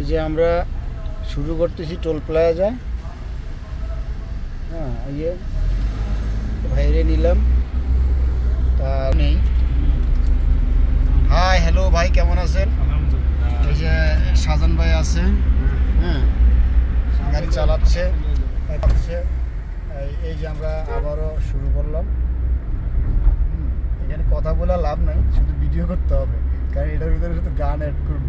এই যে আমরা শুরু করতেছি টোল প্লাজা। হ্যাঁ এই যে বাইরে নিলাম। তা নেই। হাই হ্যালো ভাই কেমন আছেন? এই যে সাজান ভাই আছে। হ্যাঁ গাড়ি চালাচ্ছে। এই- যে আমরা আবারও শুরু করলাম। হুম, এখানে কথা বলা লাভ নাই শুধু ভিডিও করতে হবে। কারণ এটার ভিতরে শুধু গান অ্যাড করব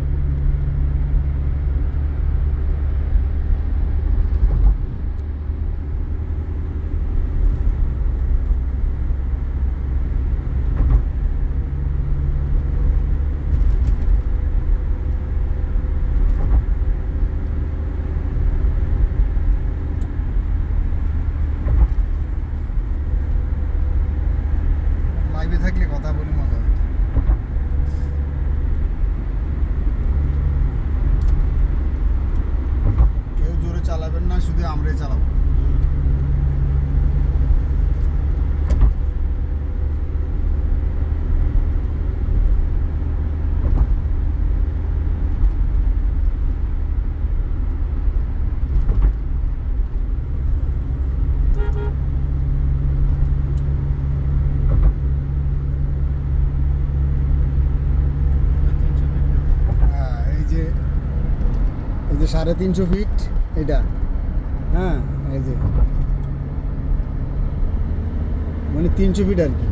লাইভে থাকলে কথা বলি মজা হতো কেউ জোরে চালাবেন না শুধু আমরাই চালাবো হ্যাঁ এই যে এই যে সাড়ে তিনশো ফিট এটা। হ্যাঁ এই যে। মানে তিনশো ফিট আর কি।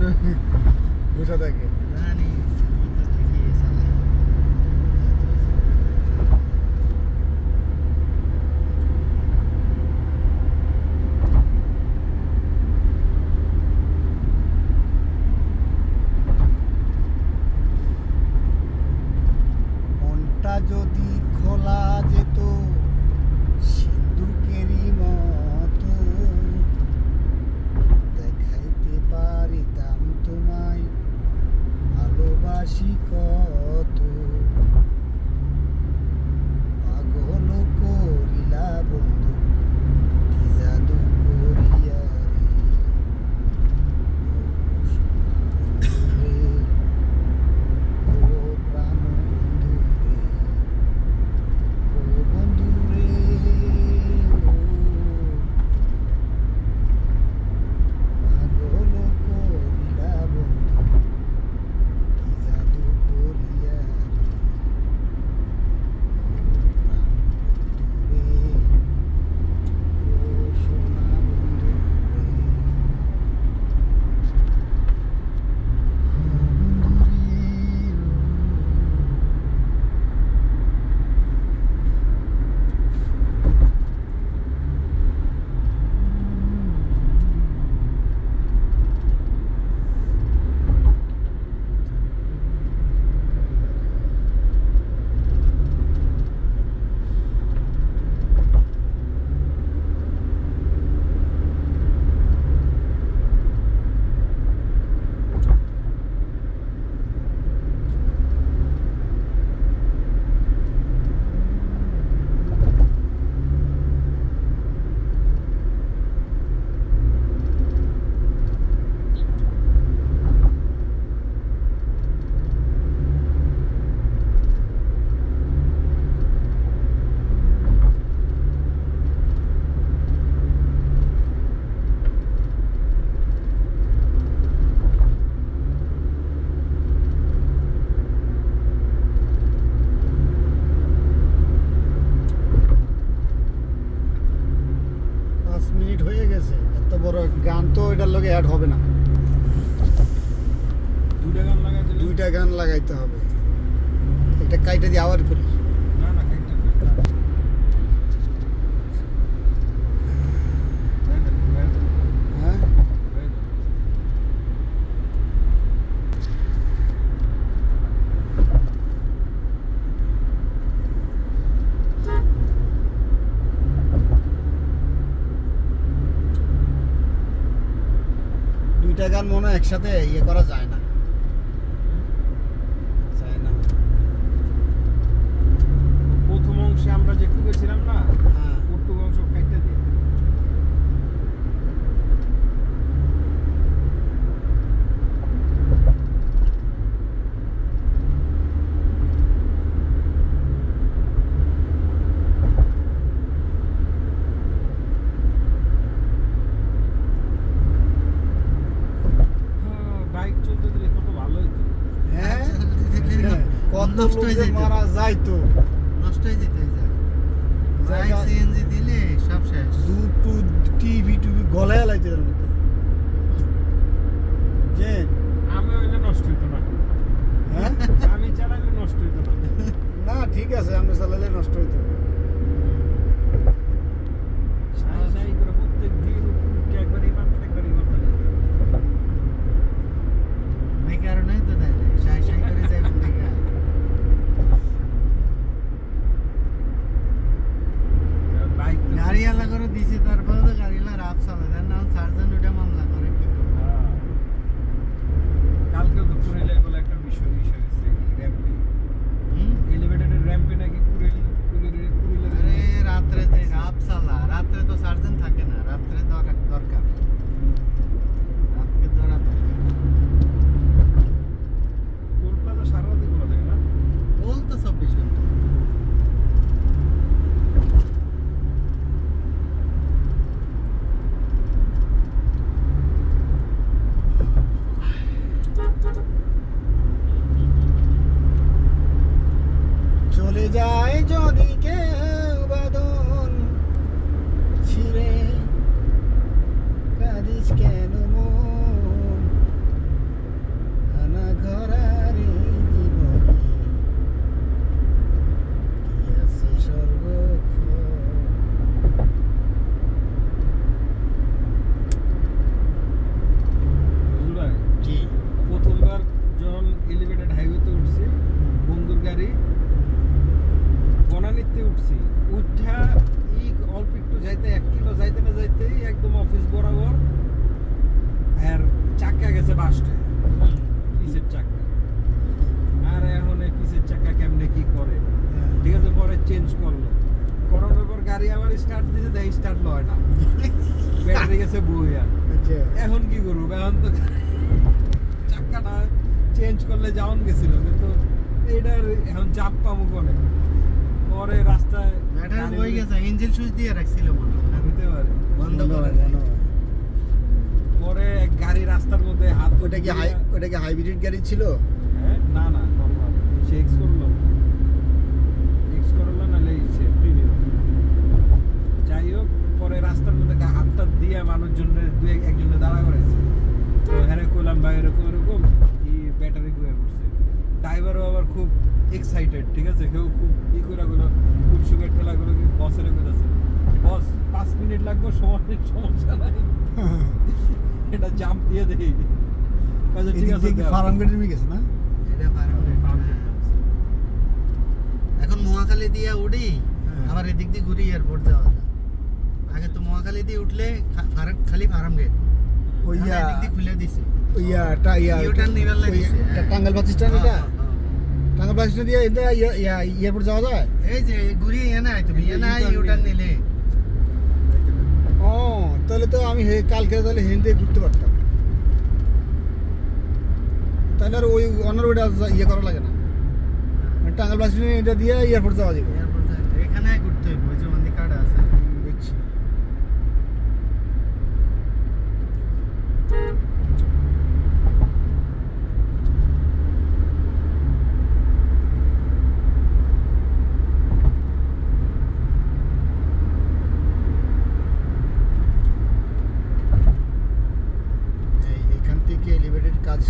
সামনে বসে থাকে। যদি খোলা অ্যাড হবে না। দুইটা গান লাগাই দুইটা গান লাগাইতে হবে। এটা কাইটা দিয়ে আবার করি না না কাইটা না হ্যাঁ দুইটা গান মনে হয় একসাথে ইয়ে করা যায় না যায় না প্রথম অংশে আমরা যে টুকেছিলাম না হ্যাঁ ওটুক অংশ কাইটা দিয়ে বাইক চলতে দিলে কত ভালো হইতো হ্যাঁ হ্যাঁ, কত নষ্ট হয়ে লোক তো নষ্ট হয়ে যেতে যায়। যাই সিএনজি দিলে সব শেষ। দুটো টিভি টুভি গলায় এর মধ্যে যে আমি হইলে নষ্ট হইতো না। হ্যাঁ? আমি চালাইলে নষ্ট হইতো না। না ঠিক আছে আমি চালালে নষ্ট হইতো না সাই সাই করে প্রত্যেক দিন উঠে একবার এই মারতে একবার এই মারতে এই কারণেই তো দেয় সাই সাই করে যায় কোন দিকে বাইক তো গাড়িওয়ালা করে দিছে তারপরে তো গাড়িওয়ালা রাত চলে দেন না চারজন ওটা মামলা করে কি করব? হ্যাঁ। কালকেও তো কুড়িলে বলে একটা বিষয় বিষয় হয়েছে র্যাম্পে হুম? এলিভেটেডের র্যাম্পে নাকি কুড়িল কুড়িলে কুড়িলে আরে রাত্রে যে রাত চালা রাত্রে তো চারজন থাকে না রাত্রে দরকার দরকার রাতকে ধরা দরকার টোল প্লাজা সারা রাতে খোলা থাকে না বল তো চব্বিশ ঘণ্টা চলে যায় যদি কেউ বাদন ছিঁড়ে কাঁদিস কেন মন আনা ঘরার এই জীবনে কি আছে সর্বক্ষণ বুঝলো ভাই? কি প্রথমবার যখন এলিভেটেড হাইওয়েতে উঠছি বন্ধুর গাড়ি বনানীতে উঠছি উঠা ই অল্প একটু যাইতে এক কিলো যাইতে না যাইতেই একদম অফিস বরাবর আর বাসটে পিসের চাক্কা আর এখন এই পিসের চাক্কা কেমনে কি করে? ঠিক আছে পরে চেঞ্জ করল। করানোর পর গাড়ি আবার স্টার্ট দিতে দেয় স্টার্ট লয় না। ব্যাটারি গেছে বইয়া। আচ্ছা। এখন কি করব? এখন তো চাক্কাটা চেঞ্জ করলে যাওন গেছিল কিন্তু এইটার এখন চাপ পাবো কোনে? পরে রাস্তায় ব্যাটারি বই গেছে ইঞ্জিন সুইচ দিয়ে রাখছিল মনে হয়। হতে পারে। বন্ধ করে পরে এক গাড়ি রাস্তার মধ্যে হাত ওটা কি হাই ওটা কি হাইব্রিড গাড়ি ছিল? হ্যাঁ না না নর্মাল সে এক্স করল। এক্স করল নাহলে সে প্রিমিয়াম যাই হোক পরে রাস্তার মধ্যে হাতটা দিয়ে মানুষজন দু এক- একজনে দাঁড়া করেছে। তো হ্যাঁ কইলাম ভাই এরকম এরকম। এই ব্যাটারি ডুয়ে পড়ছে। ড্রাইভারও আবার খুব এক্সাইটেড ঠিক আছে? কেউ খুব ই করে গুলো উৎসুকের ঠেলা গুলো বসের করেছে বস পাঁচ মিনিট লাগবে সময় সমস্যা নাই। এটা জাম্প দিয়ে দেই কাজে ঠিক আছে কি ফার্ম গেটে নেমে গেছে না? এটা ফার্মগেট। এখন মহাখালী দিয়ে উঠি হ্যাঁ। আবার এদিক দিয়ে ঘুরি এয়ারপোর্ট যাওয়া আগে তো মহাখালী দিয়ে উঠলে খালি ফার্ম গেট ওই এখন ইয়া এদিক দিয়ে খুলে দিছে। ওই ইয়া টা ইয়া U-turn নিবার লাগিছে। টাঙ্গাল বাস স্ট্যান্ড এটা? টাঙ্গাল বাস স্ট্যান্ড দিয়ে এটা ইয়া- ইয়া এয়ারপোর্ট যাওয়া যায়। এই যে ঘুরি এনে আয় তুমি। এনে U-turn ইউটার্ন নিলে। তাহলে তো আমি কালকে তাহলে হেন দিয়ে ঘুরতে পারতাম। তাহলে আর ওই অনার ওইটা ইয়ে করা লাগে না। মানে টাঙ্গাল বাস এটা দিয়ে এয়ারপোর্ট যাওয়া যাবে। এখানে ঘুরতে হবে ওই যে মন্দির কার্ড আছে।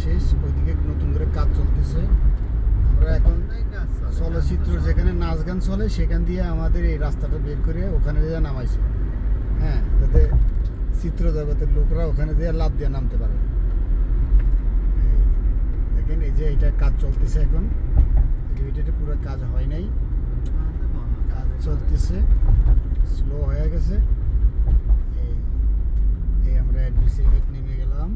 শেষ, ওইদিকে নতুন করে কাজ চলতেছে। আমরা এখন। চলচ্চিত্র যেখানে নাচ গান চলে, সেখান দিয়ে আমাদের এই রাস্তাটা বের করে ওখানে দিয়ে নামাইছে। হ্যাঁ যাতে চিত্র জগতের লোকরা ওখানে দিয়ে লাভ দিয়ে নামতে পারে। দেখেন, এই যে এটা কাজ চলতেছে এখন। এলিভেটেডে পুরো কাজ হয় নাই। কাজ চলতেছে স্লো হয়ে গেছে। এই আমরা অ্যাডমিসের নেমে গেলাম।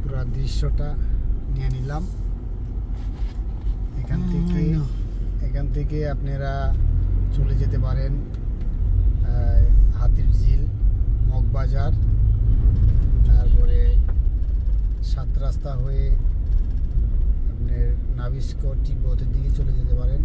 পুরো দৃশ্যটা নিয়ে নিলাম। এখান থেকে এখান থেকে আপনারা চলে যেতে পারেন হাতির ঝিল মগবাজার তারপরে সাত রাস্তা হয়ে আপনার নাবিস্ক তিব্বতের দিকে চলে যেতে পারেন।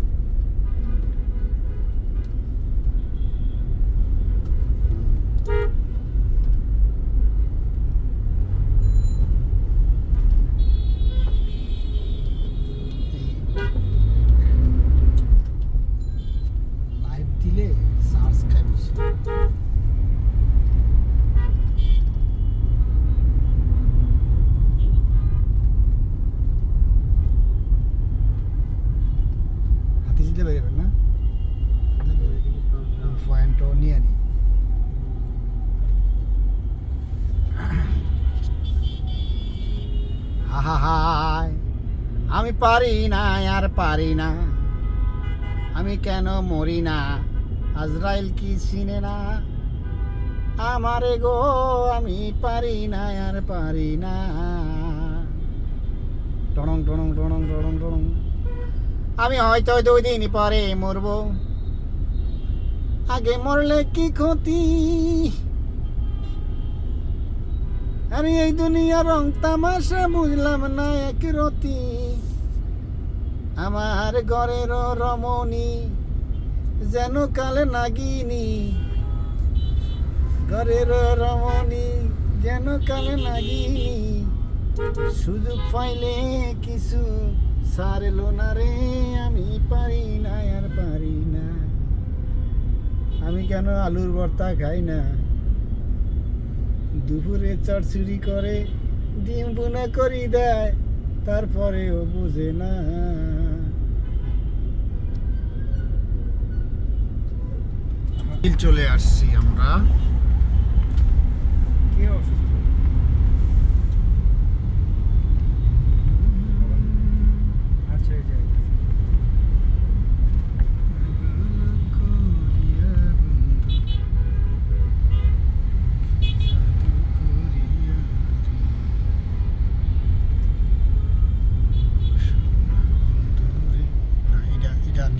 পারি না, আর পারি না। আমি কেন মরি না? আজরাইল কি চিনে না? আমারে গো আমি পারি না, আর পারি না। টনং টনং টনং টনং টনং। আমি হয়তো দুই দিন পরে মরব। আগে মরলে কি ক্ষতি? আমি এই দুনিয়া রং তামাশা বুঝলাম না, এক রতি। আমার ঘরের রমণী, যেন কালে নাগিনি। ঘরের রমণী, যেন কালে নাগিনি। সুযোগ পাইলে কিছু সারলো না রে, আমি পারি না, আর পারি না। আমি কেন আলুর ভর্তা খাই না? দুপুরে চড়চুরি করে, ডিম বুনা করি দেয়, তারপরেও বুঝে না। চলে আসছি আমরা।